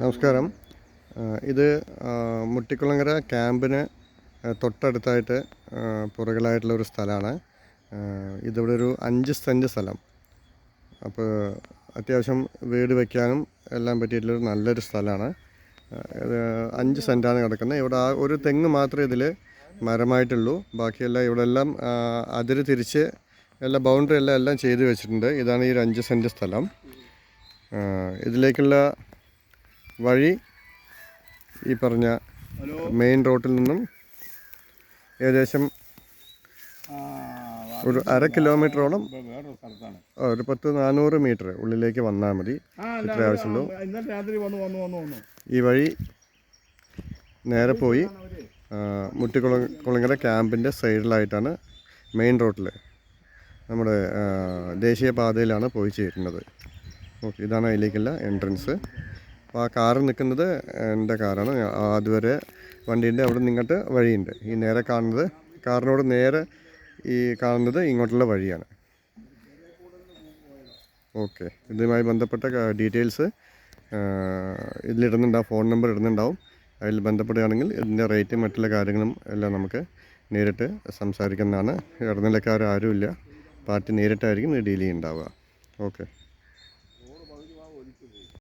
നമസ്കാരം. ഇത് മുട്ടിക്കുളങ്ങര ക്യാമ്പിന് തൊട്ടടുത്തായിട്ട് പുറകിലായിട്ടുള്ള ഒരു സ്ഥലമാണ്. ഇതിവിടെ ഒരു അഞ്ച് സെന്റ് സ്ഥലം. അപ്പോൾ അത്യാവശ്യം വീട് വയ്ക്കാനും എല്ലാം പറ്റിയിട്ടുള്ളൊരു നല്ലൊരു സ്ഥലമാണ്. അഞ്ച് സെന്റാണ് കിടക്കുന്നത്. ഇവിടെ ആ ഒരു തെങ്ങ് മാത്രമേ ഇതിൽ മരമായിട്ടുള്ളൂ. ബാക്കിയെല്ലാം ഇവിടെ എല്ലാം അതിര് തിരിച്ച് എല്ലാ ബൗണ്ടറി എല്ലാം എല്ലാം ചെയ്ത് വെച്ചിട്ടുണ്ട്. ഇതാണ് ഈ ഒരു അഞ്ച് സെന്റ് സ്ഥലം. ഇതിലേക്കുള്ള വഴി ഈ പറഞ്ഞ മെയിൻ റോട്ടിൽ നിന്നും ഏകദേശം ഒരു അര കിലോമീറ്ററോളം ഒരു പത്ത് നാനൂറ് മീറ്റർ ഉള്ളിലേക്ക് വന്നാൽ മതി. ഇത്ര ആവശ്യമുള്ളൂ. ഈ വഴി നേരെ പോയി മുട്ടിക്കുള കുളങ്ങര ക്യാമ്പിന്റെ സൈഡിലായിട്ടാണ് മെയിൻ റോട്ടിൽ നമ്മുടെ ദേശീയപാതയിലാണ് പോയി ചേരുന്നത് ഓക്കെ ഇതാണ് അതിലേക്കുള്ള എൻട്രൻസ്. അപ്പോൾ ആ കാറ് നിൽക്കുന്നത് എന്റെ കാറാണ്. അതുവരെ വണ്ടീന്റെ അവിടെ നിങ്ങോട്ട് വഴിയുണ്ട്. ഈ നേരെ കാണുന്നത് കാറിനോട് നേരെ ഈ കാണുന്നത് ഇങ്ങോട്ടുള്ള വഴിയാണ്. ഓക്കെ ഇതുമായി ബന്ധപ്പെട്ട ഡീറ്റെയിൽസ് ഇതിലിടുന്നുണ്ടാവും ഫോൺ നമ്പർ ഇടുന്നുണ്ടാവും. അതിൽ ബന്ധപ്പെടുകയാണെങ്കിൽ ഇതിന്റെ റേറ്റും മറ്റുള്ള കാര്യങ്ങളും എല്ലാം നമുക്ക് നേരിട്ട് സംസാരിക്കുന്നതാണ് ഇടനിലക്കാരും ആരുമില്ല. പാർട്ടി നേരിട്ടായിരിക്കും ഡീൽ ചെയ്യുന്നുണ്ടാവുക ഓക്കെ.